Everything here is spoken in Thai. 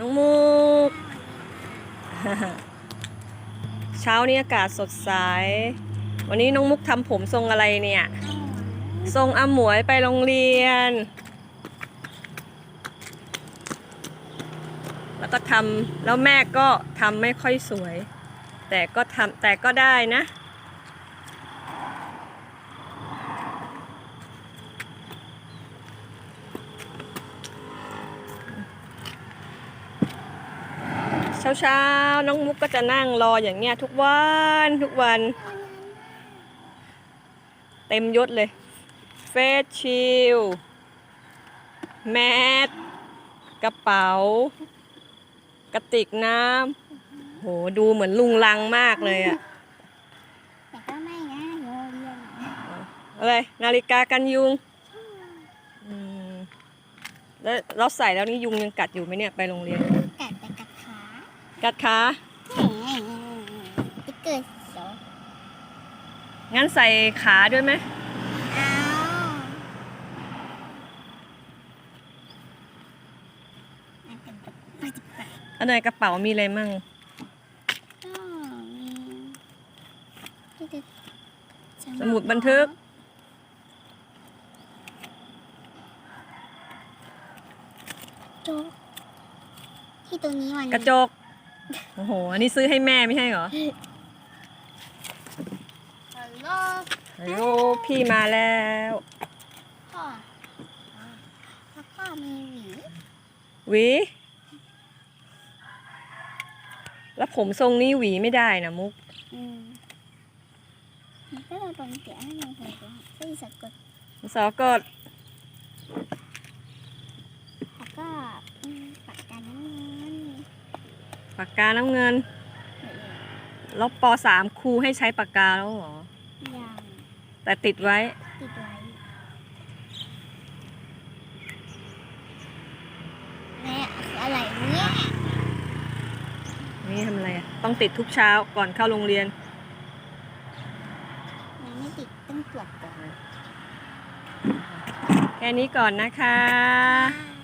น้องมุก เช้านี้อากาศสดใส วันนี้น้องมุกทำผมทรงอะไรเนี่ย ทรงอาหมวยไปโรงเรียน แล้วก็ทำแล้วแม่ก็ทำไม่ค่อยสวย แต่ก็ทำแต่ก็ได้นะ เช้าเช้าๆน้องมุกก็จะนั่งรออย่างเงี้ยทุกวันทุกวัน เต็มยศเลย เฟสชิลแมสกระเป๋า กระติกน้ำโหดูเหมือนลุงลังมากเลยอะแต่ก็ไม่นะโยเรียนอะไรนาฬิกากันยุงอืมแล้วเราใส่แล้วนี่ยุงยังกัดอยู่ไหมเนี่ยไปโรงเรียนกัดไปกัดขา กัดขาติ๊กเกอร์เขียวงั้นใส่ขาด้วยไหมอ้าวอันเป็นแบบปฏิบัติอันไหนกระเป๋ามีอะไรมั่งก็มีที่จะสมุดบันทึก โจ๊กที่ตรงนี้มัน กระจก โอ้โห อันนี้ซื้อให้แม่ไม่ใช่เหรอ ฮัลโหลฮัลโหลพี่มาแล้วพ่อแล้วก็มีหวีหวี แล้วผมทรงนี้หวีไม่ได้นะมุก อืมมันก็เลยเป็นเสียให้มันเป็นที่สะกดสอกดแล้วก็อืมปากกาน้ำเงิน ปากกาน้ำเงิน แล้วปสามครูให้ใช้ปากกาแล้วเหรออย่างแต่ติดไว้ ติดไว้แม่คืออะไรเนี่ย นี่ทำอะไรอะต้องติดทุกเช้าก่อนเข้าโรงเรียนมันไม่ติดต้องตรวจก่อน แค่นี้ก่อนนะคะอ่า